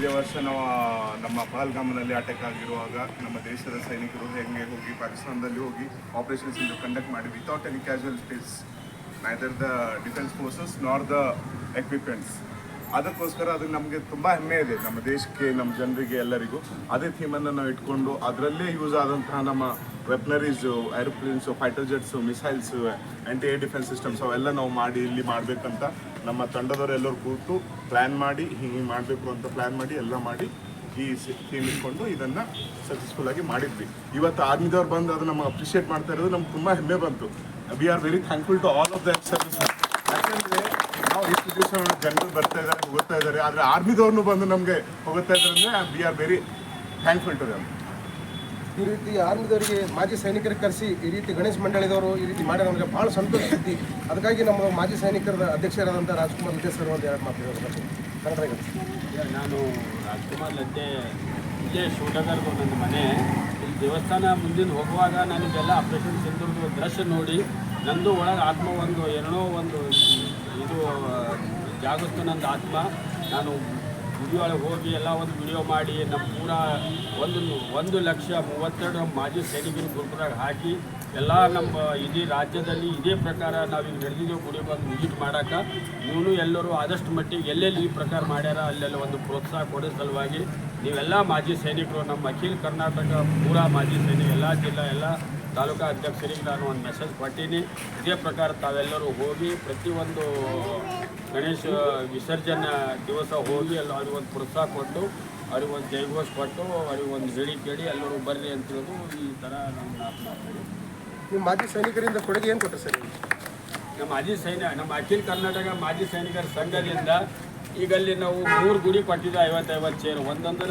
ಇದೇ ವರ್ಷ ನಾವು ನಮ್ಮ ಪಹಲ್ಗಾಮ್ನಲ್ಲಿ ಅಟ್ಯಾಕ್ ಆಗಿರುವಾಗ ನಮ್ಮ ದೇಶದ ಸೈನಿಕರು ಹೆಂಗೆ ಹೋಗಿ ಪಾಕಿಸ್ತಾನದಲ್ಲಿ ಹೋಗಿ ಆಪರೇಷನ್ಸ್ ಕಂಡಕ್ಟ್ ಮಾಡಿ without any casualties neither the defence forces nor the equipments ಅದಕ್ಕೋಸ್ಕರ ಅದು ನಮಗೆ ತುಂಬ ಹೆಮ್ಮೆ ಇದೆ, ನಮ್ಮ ದೇಶಕ್ಕೆ, ನಮ್ಮ ಜನರಿಗೆ, ಎಲ್ಲರಿಗೂ. ಅದೇ ಥೀಮನ್ನು ನಾವು ಇಟ್ಕೊಂಡು ಅದರಲ್ಲೇ ಯೂಸ್ ಆದಂತಹ ನಮ್ಮ weaponries aeroplanes fighter jets missiles anti air defence systems ಅವೆಲ್ಲ ನಾವು ಮಾಡಿ ಇಲ್ಲಿ ಮಾಡಬೇಕಂತ ನಮ್ಮ ತಂಡದವರೆಲ್ಲರೂ ಕೂತು ಪ್ಲ್ಯಾನ್ ಮಾಡಿ, ಹಿಂಗೆ ಮಾಡಬೇಕು ಅಂತ ಪ್ಲ್ಯಾನ್ ಮಾಡಿ, ಎಲ್ಲ ಮಾಡಿ ಈ ಟೀಮ್ ಇಟ್ಕೊಂಡು ಇದನ್ನು ಸಕ್ಸಸ್ಫುಲ್ ಆಗಿ ಮಾಡಿದ್ವಿ. ಇವತ್ತು ಆರ್ಮಿದವ್ರು ಬಂದು ಅದು ನಮಗೆ ಅಪ್ರಿಷಿಯೇಟ್ ಮಾಡ್ತಾ ಇರೋದು ನಮ್ಗೆ ತುಂಬ ಹೆಮ್ಮೆ ಬಂತು. We are very thankful to all of that service ಯಾಕಂದರೆ ನಾವು ಇಷ್ಟು ದಿವಸ ಜನರು ಬರ್ತಾ ಇದ್ದಾರೆ ಹೋಗ್ತಾ ಇದ್ದಾರೆ, ಆದರೆ ಆರ್ಮಿದವ್ರನ್ನು ಬಂದು ನಮಗೆ ಹೋಗ್ತಾ ಇದ್ದಾರೆ ಅಂದರೆ we are very thankful to them ಈ ರೀತಿ ಆರ್ಮಿದವರಿಗೆ ಮಾಜಿ ಸೈನಿಕರಿಗೆ ಕರೆಸಿ ಈ ರೀತಿ ಗಣೇಶ್ ಮಂಡಳಿದವರು ಈ ರೀತಿ ಮಾಡಿ ನಮಗೆ ಭಾಳ ಸಂತೋಷ ಸುದ್ದಿ ಅದಕ್ಕಾಗಿ ನಮ್ಮ ಮಾಜಿ ಸೈನಿಕರ ಅಧ್ಯಕ್ಷರಾದಂಥ ರಾಜ್ಕುಮಾರ್ ಲತೆ ಸರ್ ಒಂದು ಎರಡು ಮಾತು ಹೇಳ್ಬೇಕು ಕನ್ನಡ ನಾನು ರಾಜ್ಕುಮಾರ್ ಲದ್ದೆ ಇಲ್ಲೇ ಶಿವನಗರದ ನನ್ನ ಮನೆ. ಇಲ್ಲಿ ದೇವಸ್ಥಾನ ಮುಂದಿನ ಹೋಗುವಾಗ ನನಗೆಲ್ಲ ಆಪ್ರೇಷನ್ ಸಿಂಧುರ್ದು ದೃಶ್ಯ ನೋಡಿ, ನಂದು ಒಳಗೆ ಆತ್ಮ ಒಂದು, ಏನೋ ಒಂದು ಇದು ಜಾಗತ್ತು ನಂದು ಆತ್ಮ. ನಾನು ಗುಡಿ ಒಳಗೆ ಹೋಗಿ ಎಲ್ಲ ಒಂದು ವಿಡಿಯೋ ಮಾಡಿ, ನಮ್ಮ ಪೂರ ಒಂದು ಒಂದು ಲಕ್ಷ ಮೂವತ್ತೆರಡು ಮಾಜಿ ಸೈನಿಕರ ಗುರುಪುರಾಗ ಹಾಕಿ, ಎಲ್ಲ ನಮ್ಮ ಇಡೀ ರಾಜ್ಯದಲ್ಲಿ ಇದೇ ಪ್ರಕಾರ ನಾವೀಗ ನಡೆದಿದ್ದೇವೆ ಗುಡಿ ಬಂದು ವಿಸಿಟ್ ಮಾಡೋಕೆ ನೀವು ಎಲ್ಲರೂ ಆದಷ್ಟು ಮಟ್ಟಿಗೆ ಎಲ್ಲೆಲ್ಲಿ ಈ ಪ್ರಕಾರ ಮಾಡ್ಯಾರ, ಅಲ್ಲೆಲ್ಲ ಒಂದು ಪ್ರೋತ್ಸಾಹ ಕೊಡೋ ಸಲುವಾಗಿ ನೀವೆಲ್ಲ ಮಾಜಿ ಸೈನಿಕರು, ನಮ್ಮ ಅಖಿಲ ಕರ್ನಾಟಕ ಪೂರ ಮಾಜಿ ಸೈನಿಕ, ಎಲ್ಲ ಜಿಲ್ಲಾ, ಎಲ್ಲ ತಾಲೂಕಾ ಅಧ್ಯಕ್ಷರಿಗೆ ನಾನು ಒಂದು ಮೆಸೇಜ್ ಕೊಟ್ಟೀನಿ. ಇದೇ ಪ್ರಕಾರ ತಾವೆಲ್ಲರೂ ಹೋಗಿ ಪ್ರತಿಯೊಂದು ಗಣೇಶ ವಿಸರ್ಜನೆ ದಿವಸ ಹೋಗಿ ಎಲ್ಲ ಅವ್ರಿಗೆ ಒಂದು ಪ್ರೋತ್ಸಾಹ ಕೊಟ್ಟು ಅವ್ರಿಗೆ ಒಂದು ಜೈಘೋಷ್ ಕೊಟ್ಟು ಅವ್ರಿಗೆ ಒಂದು ಹೇಳಿ ಕೇಳಿ ಎಲ್ಲರೂ ಬರ್ರಿ ಅಂತ ಹೇಳೋದು ಈ ಥರ ನಮ್ಮ ಮಾತನಾಡ್ತೀವಿ ನಿಮ್ಮ ಮಾಜಿ ಸೈನಿಕರಿಂದ ಕೊಡುಗೆ ಏನು ಕೊಟ್ಟರು ಸರ್? ನಮ್ಮ ಮಾಜಿ ಸೈನ್ಯ ನಮ್ಮ ಅಖಿಲ ಕರ್ನಾಟಕ ಮಾಜಿ ಸೈನಿಕರ ಸಂಘದಿಂದ ಈಗ ಅಲ್ಲಿ ನಾವು ಮೂರು ಗುಡಿ ಕೊಟ್ಟಿದ್ದು ಐವತ್ತೈವತ್ತು ಚೇರ್ ಒಂದೊಂದು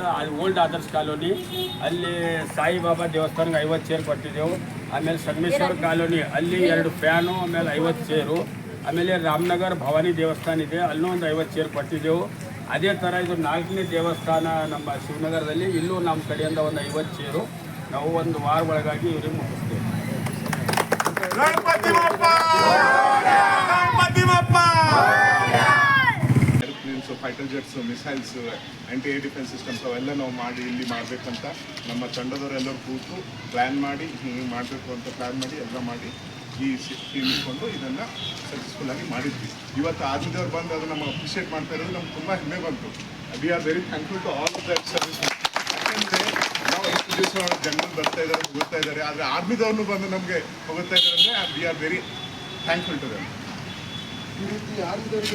ಓಲ್ಡ್ ಆದರ್ಶ್ ಕಾಲೋನಿ, ಅಲ್ಲಿ ಸಾಯಿಬಾಬಾ ದೇವಸ್ಥಾನಕ್ಕೆ ಐವತ್ತು ಚೇರ್ ಕೊಟ್ಟಿದ್ದೆವು. ಆಮೇಲೆ ಸಂಗಮೇಶ್ವರ ಕಾಲೋನಿ, ಅಲ್ಲಿ ಎರಡು ಫ್ಯಾನು ಆಮೇಲೆ ಐವತ್ತು ಚೇರು ಆಮೇಲೆ ರಾಮನಗರ ಭವಾನಿ ದೇವಸ್ಥಾನ ಇದೆ, ಅಲ್ಲೂ ಒಂದು ಐವತ್ತು ಚೇರ್ ಕೊಟ್ಟಿದ್ದೆವು. ಅದೇ ಥರ ಇದು ನಾಲ್ಕನೇ ದೇವಸ್ಥಾನ ನಮ್ಮ ಶಿವನಗರದಲ್ಲಿ, ಇಲ್ಲೂ ನಮ್ಮ ಕಡೆಯಿಂದ ಒಂದು ಐವತ್ತು ಚೇರು ನಾವು ಒಂದು ವಾರ ಒಳಗಾಗಿ ಇವ್ರಿಗೆ ಮುಗಿಸ್ತೇವೆ. Fighter jets missiles anti air defence systems ಅವೆಲ್ಲ ನಾವು ಮಾಡಿ ಇಲ್ಲಿ ಮಾಡಬೇಕಂತ ನಮ್ಮ ತಂಡದವರೆಲ್ಲರೂ ಕೂತು ಪ್ಲ್ಯಾನ್ ಮಾಡಿ ಹಿಂಗೆ ಮಾಡಬೇಕು ಅಂತ ಪ್ಲ್ಯಾನ್ ಮಾಡಿ, ಎಲ್ಲ ಮಾಡಿ ಈ ಟೀಮ್ ಇಟ್ಕೊಂಡು ಇದನ್ನು ಸಕ್ಸಸ್ಫುಲ್ ಆಗಿ ಮಾಡಿದ್ವಿ. ಇವತ್ತು ಆರ್ಮಿದವ್ರು ಬಂದು ಅದು ನಮಗೆ ಅಪ್ರಿಷಿಯೇಟ್ ಮಾಡ್ತಾ ಇರೋದು ನಮ್ಗೆ ತುಂಬ ಹೆಮ್ಮೆ ಬಂತು. We are very thankful to all that service ಯಾಕೆಂದರೆ ನಾವು ಎಷ್ಟು ದಿವಸ ಜನರು ಬರ್ತಾ ಇದ್ದಾರೆ, ಹೋಗ್ತಾ ಇದ್ದಾರೆ, ಆದರೆ ಆರ್ಮಿದವ್ರನ್ನು ಬಂದು ನಮಗೆ ಹೋಗ್ತಾ ಇದ್ದಾರೆ ಅಂದರೆ we are very thankful to them ಈ ರೀತಿ ಆರ್ಮಿದವರಿಗೆ